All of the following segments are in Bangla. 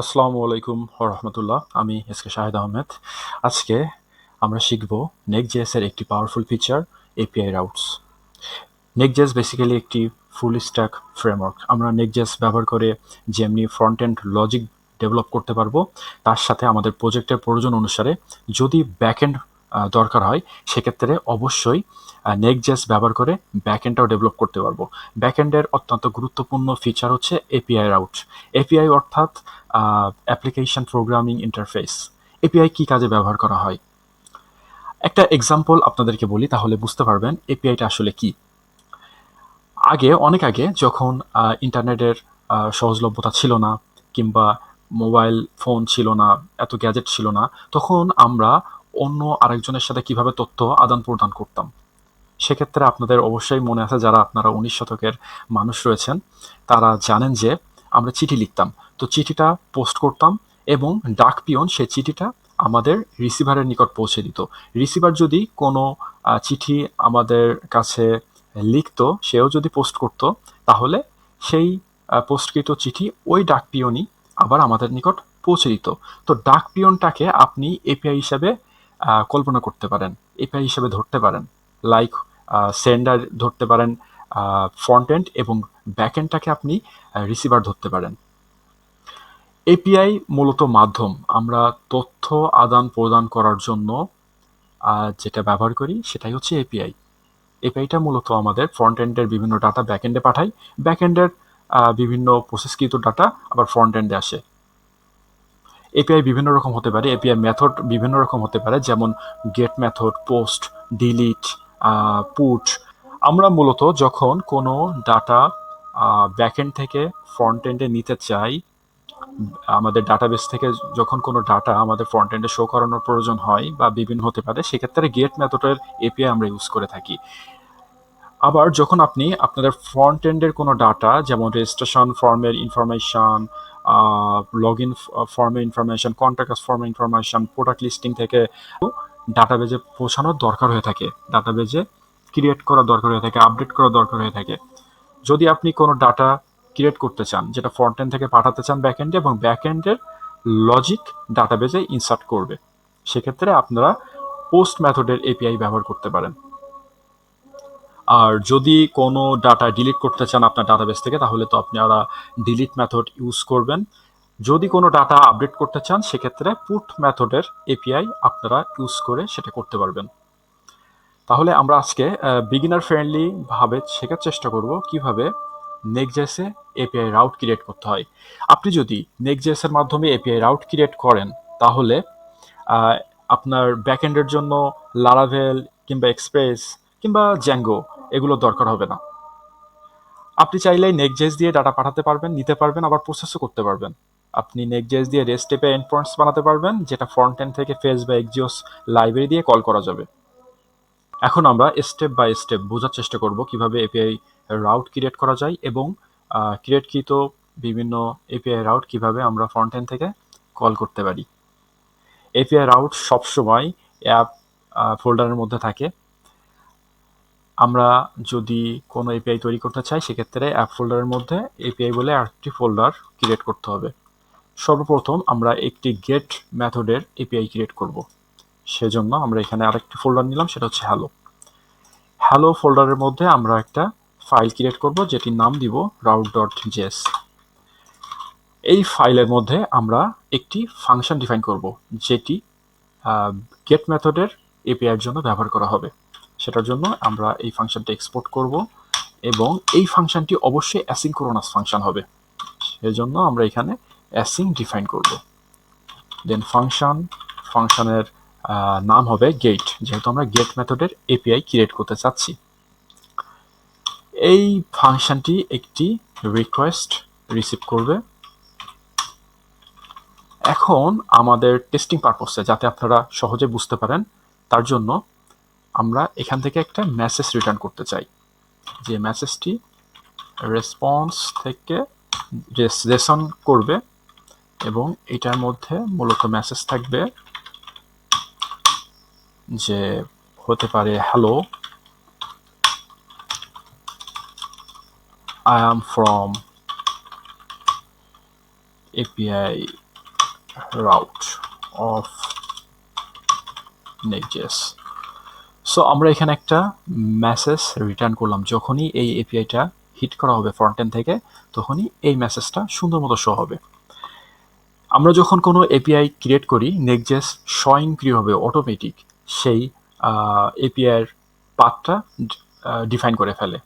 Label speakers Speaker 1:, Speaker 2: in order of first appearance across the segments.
Speaker 1: আসসালামু আলাইকুম রহমতুল্লাহ। আমি এস কে শাহেদ আহমেদ। আজকে আমরা শিখব নেকজেস এর একটি powerful feature API routes Next JS basically একটি ফুল স্ট্যাক ফ্রেমওয়ার্ক আমরা নেকজেস ব্যবহার করে যেমনি ফ্রন্ট এন্ড লজিক ডেভেলপ করতে পারব। তার সাথে আমাদের প্রজেক্টের প্রয়োজন অনুসারে যদি ব্যাকএন্ড দরকার হয়, সেক্ষেত্রে অবশ্যই নেকজেস ব্যবহার করে ব্যাকএন্ডটাও ডেভেলপ করতে পারব। ব্যাকএন্ডের অত্যন্ত গুরুত্বপূর্ণ ফিচার হচ্ছে এপিআই রাউট এপিআই অর্থাৎ অ্যাপ্লিকেশন প্রোগ্রামিং ইন্টারফেস এপিআই কী কাজে ব্যবহার করা হয়? একটা এক্সাম্পল আপনাদেরকে বলি, তাহলে বুঝতে পারবেন এপিআইটা আসলে কি। আগে, অনেক আগে, যখন ইন্টারনেটের সহজলভ্যতা ছিল না, কিংবা মোবাইল ফোন ছিল না, এত গ্যাজেট ছিল না, তখন আমরা অন্য আরেকজনের সাথে কীভাবে তথ্য আদান প্রদান করতাম? সেক্ষেত্রে আপনাদের অবশ্যই মনে আছে যারা আপনারা উনিশ শতকের মানুষ রয়েছেন, তারা জানেন যে আমরা চিঠি লিখতাম। তো চিঠিটা পোস্ট করতাম এবং ডাক পিয়ন সেই চিঠিটা আমাদের রিসিভারের নিকট পৌঁছে দিত। রিসিভার যদি কোনো চিঠি আমাদের কাছে লিখতো, সেও যদি পোস্ট করতো, তাহলে সেই পোস্টকৃত চিঠি ওই ডাক পিয়নই আবার আমাদের নিকট পৌঁছে দিত। তো ডাক পিয়নটাকে আপনি এপিআই হিসাবে কল্পনা করতে পারেন এপিআই হিসেবে ধরতে পারেন লাইক সেন্ডার ধরতে পারেন ফ্রন্ট এন্ড এবং ব্যাক এন্ডটাকে আপনি রিসিভার ধরতে পারেন। এপিআই মূলত মাধ্যম, আমরা তথ্য আদান প্রদান করার জন্য যেটা ব্যবহার করি সেটাই হচ্ছে এপিআই এপিআইটা মূলত আমাদের ফ্রন্ট এন্ডের বিভিন্ন ডাটা ব্যাক এন্ডে পাঠাই ব্যাক এন্ডের বিভিন্ন প্রসেসকৃত ডাটা আবার ফ্রন্ট এন্ডে আসে। এপিআই বিভিন্ন রকম হতে পারে এপিআই মেথড বিভিন্ন রকম হতে পারে, যেমন get method post delete put আমরা মূলত যখন কোনো ডাটা ব্যাকএন্ড থেকে ফ্রন্ট এন্ডে নিতে চাই, আমাদের ডাটাবেস থেকে যখন কোনো ডাটা আমাদের ফ্রন্ট এন্ডে শো করানোর প্রয়োজন হয় বা বিভিন্ন হতে পারে, সেক্ষেত্রে গেট মেথডের এপিআই আমরা ইউজ করে থাকি। আবার যখন আপনি আপনাদের ফ্রন্ট এন্ডের কোনো ডাটা যেমন রেজিস্ট্রেশন ফর্মের ইনফরমেশন লগ ইন ফর্মের ইনফরমেশন কন্ট্যাক্ট ফর্মের ইনফরমেশন প্রোডাক্ট লিস্টিং থেকে ডাটাবেজে পৌঁছানোর দরকার হয়ে থাকে। ডাটাবেজে ক্রিয়েট করা দরকার হয়ে থাকে আপডেট করা দরকার হয়ে থাকে। যদি আপনি কোনো ডাটা ক্রিয়েট করতে চান, যেটা ফ্রন্ট থেকে পাঠাতে চান ব্যাক এন্ডে এবং ব্যাক এন্ডের লজিক ডাটাবেজে ইনসার্ট করবে, সেক্ষেত্রে আপনারা পোস্ট মেথডের এপিআই ব্যবহার করতে পারেন। আর যদি কোনো ডাটা ডিলিট করতে চান আপনার ডাটাবেস থেকে, তাহলে তো আপনারা ডিলিট মেথড ইউজ করবেন। যদি কোনো ডাটা আপডেট করতে চান, সেক্ষেত্রে পুট মেথডের এপিআই আপনারা ইউজ করে সেটা করতে পারবেন। তাহলে আমরা আজকে বিগিনার ফ্রেন্ডলি ভাবে শেখার চেষ্টা করব কীভাবে নেকজেসে এপিআই রাউট ক্রিয়েট করতে হয়। আপনি যদি নেকজেসের মাধ্যমে এপিআই রাউট ক্রিয়েট করেন, তাহলে আপনার ব্যাকএন্ডের জন্য লারাভেল কিংবা এক্সপ্রেস কিংবা জ্যাঙ্গো এগুলো দরকার হবে না। আপনি চাইলেই নেকজেস দিয়ে ডাটা পাঠাতে পারবেন, নিতে পারবেন, আবার প্রসেসও করতে পারবেন। আপনি নেকজেস দিয়ে রেস্ট এপে এন্ড পয়েন্টস বানাতে পারবেন, যেটা ফ্রন্ট এন্ড থেকে ফেস বা এক্সিওস লাইব্রেরি দিয়ে কল করা যাবে। এখন আমরা স্টেপ বাই স্টেপ বোঝার চেষ্টা করব কীভাবে এপিআই রাউট ক্রিয়েট করা যায় এবং ক্রিয়েটকৃত বিভিন্ন এপিআই রাউট কীভাবে আমরা ফ্রন্ট এন্ড থেকে কল করতে পারি। এপিআই রাউট সবসময় অ্যাপ ফোল্ডারের মধ্যে থাকে। আমরা যদি কোনো এপিআই তৈরি করতে চাই, সেক্ষেত্রে অ্যাপ ফোল্ডারের মধ্যে এপিআই বলে আরেকটি ফোল্ডার ক্রিয়েট করতে হবে। সর্বপ্রথম আমরা একটি গেট মেথডের এপিআই ক্রিয়েট করব। সেজন্য আমরা এখানে আরেকটি ফোল্ডার নিলাম, সেটা হচ্ছে হ্যালো হ্যালো ফোল্ডারের মধ্যে আমরা একটা ফাইল ক্রিয়েট করব, যেটির নাম দিব রাউট ডট জেস এই ফাইলের মধ্যে আমরা একটি ফাংশন ডিফাইন করব, যেটি গেট মেথডের এপিআইয়ের জন্য ব্যবহার করা হবে। সেটার জন্য আমরা এই ফাংশনটা এক্সপোর্ট করব এবং এই ফাংশনটি অবশ্যই অ্যাসিঙ্ক্রোনাস ফাংশন হবে। সেজন্য আমরা এখানে অ্যাসিং ডিফাইন করব। দেন ফাংশন ফাংশনের নাম হবে গেট যেহেতু আমরা গেট মেথডের এপিআই ক্রিয়েট করতে চাচ্ছি। এই ফাংশনটি একটি রিকোয়েস্ট রিসিভ করবে। এখন আমাদের টেস্টিং পারপসে যাতে আপনারা সহজে বুঝতে পারেন, তার জন্য আমরা এখান থেকে একটা মেসেজ রিটার্ন করতে চাই। যে মেসেজটি রেসপন্স থেকে রেসন করবে এবং এটার মধ্যে মূলত মেসেজ থাকবে যে হতে পারে hello I am from API route of next.js so আমরা এখানে একটা মেসেজ রিটার্ন করলাম। যখনই এই এপিআইটা হিট করা হবে ফ্রন্ট থেকে, তখনই এই মেসেজটা সুন্দর মতো শো হবে। আমরা যখন কোনো এপিআই ক্রিয়েট করি নেকজেস স্বয়ংক্রিয় হবে অটোমেটিক সেই এপিআইয়ের পাথটা ডিফাইন করে ফেলে।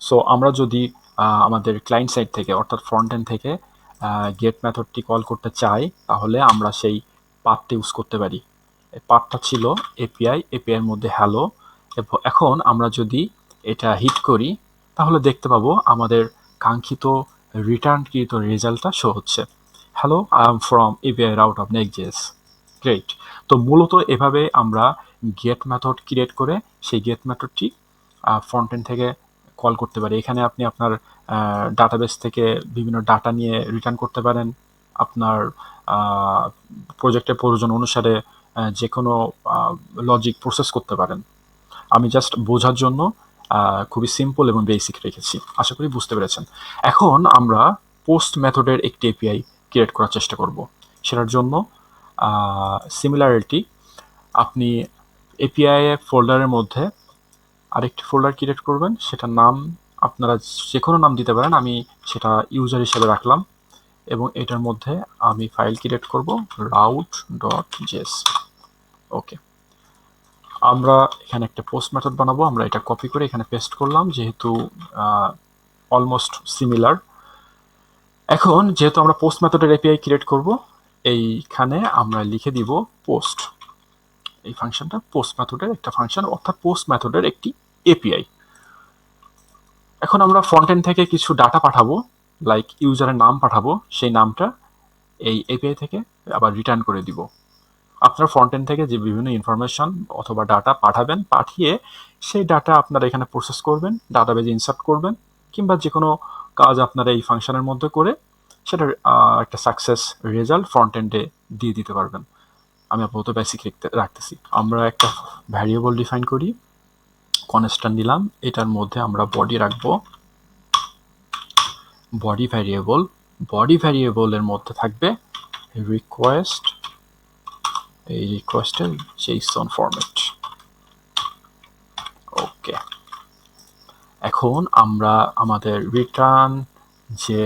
Speaker 1: সো আমরা যদি আমাদের ক্লায়েন্ট সাইড থেকে, অর্থাৎ ফ্রন্ট থেকে গেট মেথডটি কল করতে চাই, তাহলে আমরা সেই পাথটা ইউজ করতে পারি। পাথটা ছিল এপিআই এপিআইয়ের মধ্যে হ্যালো এখন আমরা যদি এটা হিট করি, তাহলে দেখতে পাবো আমাদের কাঙ্ক্ষিত রিটার্নকৃত রেজাল্টটা শো হচ্ছে। Hello I am from API route of Next JS great তো মূলত এভাবে আমরা গেট মেথড ক্রিয়েট করে সেই গেট মেথডটি ফ্রন্ট এন্ড থেকে কল করতে পারি। এখানে আপনি আপনার ডাটাবেস থেকে বিভিন্ন ডাটা নিয়ে রিটার্ন করতে পারেন। আপনার প্রজেক্টের প্রয়োজন অনুসারে যে কোনো লজিক প্রসেস করতে পারেন। আমি জাস্ট বোঝার জন্য খুবই সিম্পল এবং বেসিক রেখেছি। আশা করি বুঝতে পেরেছেন। এখন আমরা পোস্ট মেথডের একটি এপিআই ক্রিয়েট করার চেষ্টা করব। সেটার জন্য সিমিলারিটি আপনি এপিআই ফোল্ডারের মধ্যে আরেকটি ফোল্ডার ক্রিয়েট করবেন। সেটার নাম আপনারা যে কোনো নাম দিতে পারেন, আমি সেটা ইউজার হিসেবে রাখলাম এবং এটার মধ্যে আমি ফাইল ক্রিয়েট করব রাউট ডট জেস ওকে আমরা এখানে একটা পোস্ট মেথড বানাবো। আমরা এটা কপি করে এখানে পেস্ট করলাম, যেহেতু অলমোস্ট সিমিলার এখন যেহেতু আমরা পোস্ট মেথডের এপিআই ক্রিয়েট করব, এইখানে আমরা লিখে দিব পোস্ট এই ফাংশনটা পোস্ট মেথডের একটা ফাংশন অর্থাৎ পোস্ট মেথডের একটি এপিআই এখন আমরা ফ্রন্ট এন্ড থেকে কিছু ডাটা পাঠাবো লাইক ইউজারের নাম পাঠাবো, সেই নামটা এই এপিআই থেকে আবার রিটার্ন করে দিব। আপনার ফ্রন্ট এন্ড থেকে যে বিভিন্ন ইনফরমেশন অথবা ডাটা পাঠাবেন, পাঠিয়ে সেই ডাটা আপনারা এখানে প্রসেস করবেন ডাটাবেজে ইনসার্ট করবেন, কিংবা যে কোনো কাজ আপনারা এই ফাংশনের মধ্যে করে সেটার একটা সাকসেস রেজাল্ট ফ্রন্ট এন্ডে দিয়ে দিতে পারবেন। আমি আপাতত বেসিক রাখতেছি। আমরা একটা ভ্যারিয়েবল ডিফাইন করি কনস্ট্যান্ট নিলাম, এটার মধ্যে আমরা বডি রাখব। বডি ভ্যারিয়েবল বডি ভ্যারিয়েবলের মধ্যে থাকবে রিকোয়েস্ট এই রিকোয়েস্টের জেসন ফরম্যাট ওকে এখন আমরা আমাদের রিটার্ন যে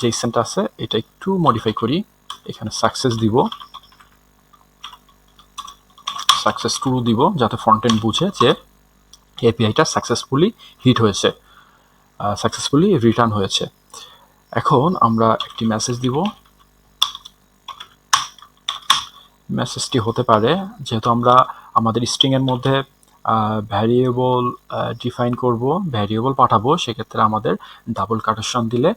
Speaker 1: জেসনটা আছে, এটা একটু মডিফাই করি। এখানে সাকসেস দিব। সাকসেস টু দিব, যাতে ফ্রন্ট এন্ড বুঝে যে এপিআইটা সাকসেসফুলি হিট হয়েছে সাকসেসফুলি রিটার্ন হয়েছে। এখন আমরা একটি মেসেজ দিব। মেসেজটি হতে পারে, যেহেতু আমরা আমাদের স্ট্রিংয়ের মধ্যে ভ্যারিয়েবল ডিফাইন করব ভ্যারিয়েবল পাঠাবো, সেক্ষেত্রে আমাদের ডাবল কাটেশন দিলে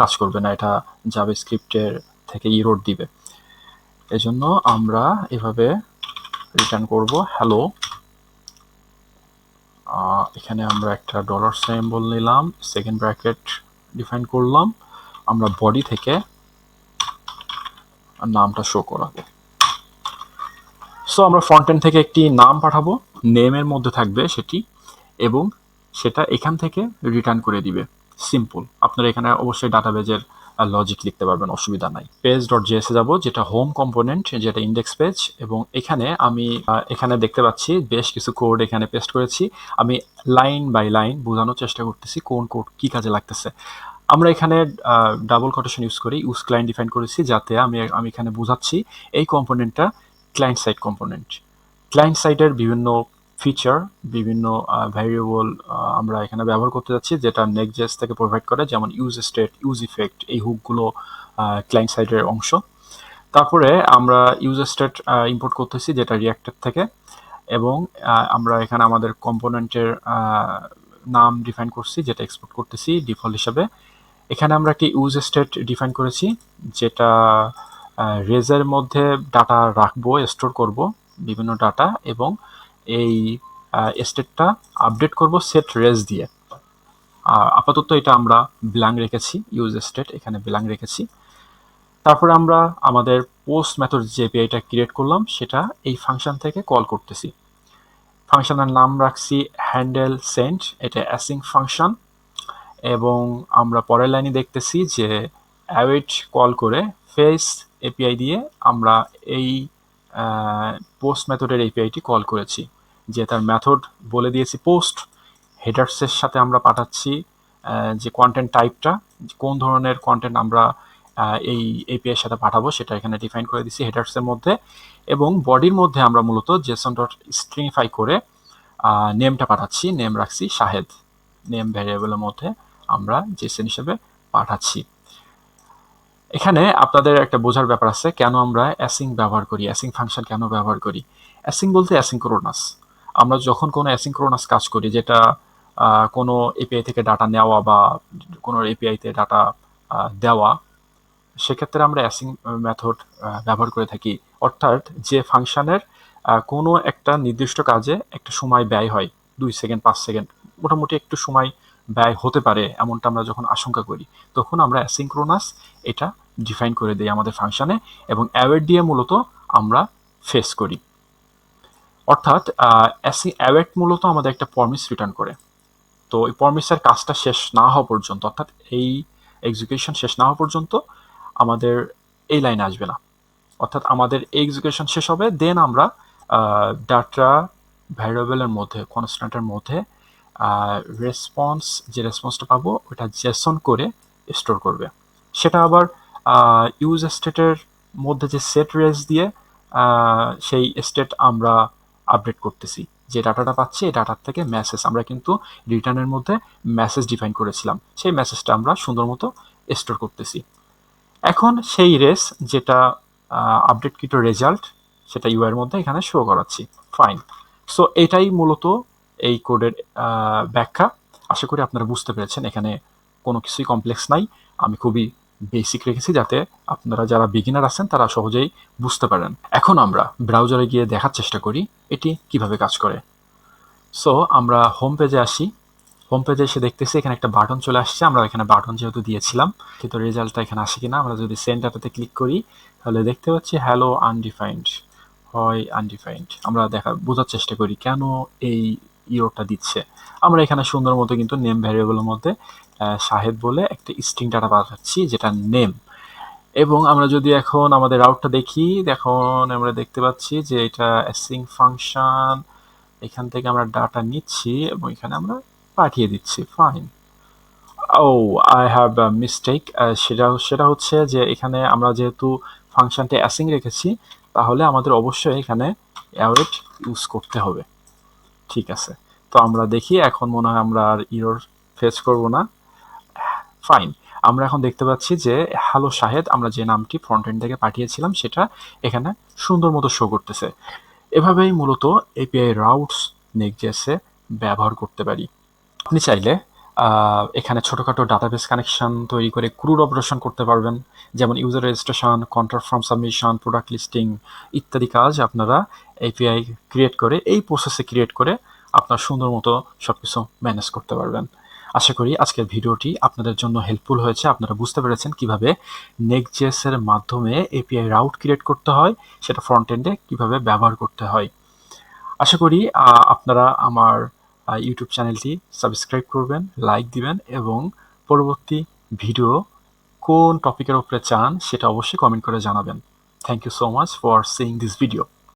Speaker 1: কাজ করবে না, এটা জাভা স্ক্রিপ্টের থেকে ইরোড দিবে। এজন্য আমরা এভাবে রিটার্ন করব হ্যালো এখানে আমরা একটা ডলার সিম্বল নিলাম সেকেন্ড ব্র্যাকেট ডিফাইন করলাম, আমরা বডি থেকে নামটা শো করাবো। সো আমরা ফ্রন্ট এন্ড থেকে একটি নাম পাঠাবো নেমের মধ্যে থাকবে সেটি, এবং সেটা এখান থেকে রিটার্ন করে দিবে। সিম্পল আপনারা এখানে অবশ্যই ডাটাবেজের লজিক লিখতে পারবেন, অসুবিধা নাই। পেজ ডট জিএসে যাব, যেটা হোম কম্পোনেন্ট যেটা ইন্ডেক্স পেজ এবং এখানে আমি এখানে দেখতে পাচ্ছি বেশ কিছু কোড এখানে পেস্ট করেছি। আমি লাইন বাই লাইন বোঝানোর চেষ্টা করতেছি কোন কোড কি কাজে লাগতেছে। আমরা এখানে ডাবল কোটেশন ইউজ করি ইউজ ক্লায়েন্ট ডিফাইন করেছি, যাতে আমি আমি এখানে বোঝাচ্ছি এই কম্পোনেন্টটা ক্লায়েন্ট সাইড কম্পোনেন্ট ক্লায়েন্ট সাইডের বিভিন্ন ফিচার বিভিন্ন ভ্যারিয়েবল আমরা এখানে ব্যবহার করতে যাচ্ছি, যেটা নেকজেস থেকে প্রোভাইড করে, যেমন ইউজ স্টেট ইউজ ইফেক্ট এই হুকগুলো ক্লায়েন্ট সাইডের অংশ। তারপরে আমরা ইউজ স্টেট ইম্পোর্ট করতেছি, যেটা রিয়াক্টের থেকে। এবং আমরা এখানে আমাদের কম্পোনেন্টের নাম ডিফাইন করছি, যেটা এক্সপোর্ট করতেছি ডিফল্ট হিসাবে। এখানে আমরা একটি ইউজ স্টেট ডিফাইন করেছি, যেটা রেজের মধ্যে ডাটা রাখব স্টোর করব, বিভিন্ন ডাটা এবং এই স্টেটটা আপডেট করব সেট রেজ দিয়ে। আপাতত এটা আমরা ব্ল্যাঙ্ক রেখেছি ইউজ স্টেট এখানে ব্ল্যাঙ্ক রেখেছি। তারপরে আমরা আমাদের পোস্ট মেথড যে এপিআইটা ক্রিয়েট করলাম, সেটা এই ফাংশন থেকে কল করতেছি। ফাংশনের নাম রাখছি হ্যান্ডেল সেন্ট এটা অ্যাসিং ফাংশন এবং আমরা পরের লাইনে দেখতেছি যে অ্যাওয়েট কল করে ফেস এপিআই দিয়ে আমরা এই পোস্ট মেথডের এপিআইটি কল করেছি। যে তার মেথড বলে দিয়েছি পোস্ট হেডার্সের সাথে আমরা পাঠাচ্ছি যে কন্টেন্ট টাইপটা কোন ধরনের কন্টেন্ট আমরা এই এপিআই সাথে পাঠাবো সেটা এখানে ডিফাইন করে দিচ্ছি হেডার্সের মধ্যে। এবং বডির মধ্যে আমরা মূলত জেসন ডট স্ট্রিংফাই করে নেমটা পাঠাচ্ছি নেম রাখছি শাহেদ। নেম ভ্যারিয়েবলের মধ্যে আমরা জেসন হিসেবে পাঠাচ্ছি। এখানে আপনাদের একটা বোঝার ব্যাপার আছে, কেন আমরা অ্যাসিং ব্যবহার করি অ্যাসিং ফাংশন কেন ব্যবহার করি? অ্যাসিং বলতে অ্যাসিংক্রোনাস আমরা যখন কোনো অ্যাসিংক্রোনাস কাজ করি, যেটা কোনো এপিআই থেকে ডাটা নেওয়া বা কোনো এপিআইতে ডাটা দেওয়া, সেক্ষেত্রে আমরা অ্যাসিং মেথড ব্যবহার করে থাকি। অর্থাৎ যে ফাংশানের কোনো একটা নির্দিষ্ট কাজে একটা সময় ব্যয় হয়, দুই সেকেন্ড পাঁচ সেকেন্ড মোটামুটি একটু সময় ব্যয় হতে পারে এমনটা আমরা যখন আশঙ্কা করি, তখন আমরা অ্যাসিংক্রোনাস এটা ডিফাইন করে দিই আমাদের ফাংশানে এবং অ্যাওয়েড দিয়ে মূলত আমরা ফেস করি। অর্থাৎ অ্যাসি অ্যাওয়েট মূলত আমাদের একটা পরমিস রিটার্ন করে। তো এই পরমিসের কাজটা শেষ না হওয়া পর্যন্ত, অর্থাৎ এই এক্সিকিউশন শেষ না হওয়া পর্যন্ত আমাদের এই লাইনে আসবে না। অর্থাৎ আমাদের এই এক্সিকিউশন শেষ হবে দেন আমরা ডাটা ভ্যারিয়েবলের মধ্যে কনস্ট্যান্টের মধ্যে রেসপন্স যে রেসপন্সটা পাবো, ওটা জেসন করে স্টোর করবে। সেটা আবার ইউজ স্টেটের মধ্যে যে সেট রেস দিয়ে সেই স্টেট আমরা আপডেট করতেছি। যে ডাটাটা পাচ্ছি, এই ডাটার থেকে মেসেজ আমরা কিন্তু রিটার্নের মধ্যে মেসেজ ডিফাইন করেছিলাম। সেই মেসেজটা আমরা সুন্দর মতো স্টোর করতেছি। এখন সেই রেস যেটা আপডেটকৃত রেজাল্ট সেটা ইউ এর মধ্যে এখানে শো করাচ্ছি। ফাইন সো এটাই মূলত এই কোডের ব্যাখ্যা। আশা করি আপনারা বুঝতে পেরেছেন, এখানে কোনো কিছুই কমপ্লেক্স নাই। আমি খুবই বেসিক রেখেছি যাতে আপনারা যারা বিগিনার আছেন, তারা সহজেই বুঝতে পারেন। এখন আমরা ব্রাউজারে গিয়ে দেখার চেষ্টা করি, এটি কীভাবে কাজ করে। সো আমরা হোম পেজে আসি। হোম পেজে এসে দেখতেছি, এখানে একটা বাটন চলে আসছে। আমরা এখানে বাটন যেহেতু দিয়েছিলাম, কিন্তু রেজাল্টটা এখানে আসে কিনা, আমরা যদি সেন্টারটাতে ক্লিক করি, তাহলে দেখতে পাচ্ছি হ্যালো আনডিফাইন্ড হয় আনডিফাইন্ড আমরা দেখা, বোঝার চেষ্টা করি, কেন এই ইরোটা দিচ্ছে। আমরা এখানে সুন্দর মতো কিন্তু নেম ভ্যারিয়েবলের মধ্যে সাহেব বলে একটা স্ট্রিং ডাটা পাঠাচ্ছি, যেটা নেম এবং আমরা যদি এখন আমাদের রাউটটা দেখি, এখন আমরা দেখতে পাচ্ছি যে এটা অ্যাসিং ফাংশন এখান থেকে আমরা ডাটা নিচ্ছি এবং এখানে আমরা পাঠিয়ে দিচ্ছি fine O I have mistake সেটা সেটা হচ্ছে যে এখানে আমরা যেহেতু ফাংশনটা অ্যাসিং রেখেছি, তাহলে আমাদের অবশ্যই এখানে অ্যাওয়েট ইউজ করতে হবে। ঠিক আছে। তো আমরা দেখি, এখন মনে হয় আমরা আর ইরোর ফেস করব না। ফাইন আমরা এখন দেখতে পাচ্ছি যে হ্যালো শাহেদ আমরা যে নামটি ফ্রন্ট এন্ড থেকে পাঠিয়েছিলাম, সেটা এখানে সুন্দর মতো শো করতেছে। এভাবেই মূলত এপিআই রাউটস নেকজেসে ব্যবহার করতে পারি। আপনি চাইলে এখানে ছোটোখাটো ডাটাবেস কানেকশন তৈরি করে ক্রুড অপারেশন করতে পারবেন, যেমন user registration contract form submission product listing ইত্যাদি কাজ আপনারা এপিআই ক্রিয়েট করে, এই প্রসেসে ক্রিয়েট করে আপনার সুন্দর মতো সব কিছু ম্যানেজ করতে পারবেন। আশা করি আজকের ভিডিওটি আপনাদের জন্য হেল্পফুল হয়েছে। আপনারা বুঝতে পেরেছেন কীভাবে নেকজেস এর মাধ্যমে এপিআই রাউট ক্রিয়েট করতে হয়, সেটা ফ্রন্ট এন্ডে কীভাবে ব্যবহার করতে হয়। আশা করি আপনারা আমার ইউটিউব চ্যানেলটি সাবস্ক্রাইব করবেন লাইক দিবেন এবং পরবর্তী ভিডিও কোন টপিকের উপরে চান সেটা অবশ্যই কমেন্ট করে জানাবেন। Thank you so much for seeing this video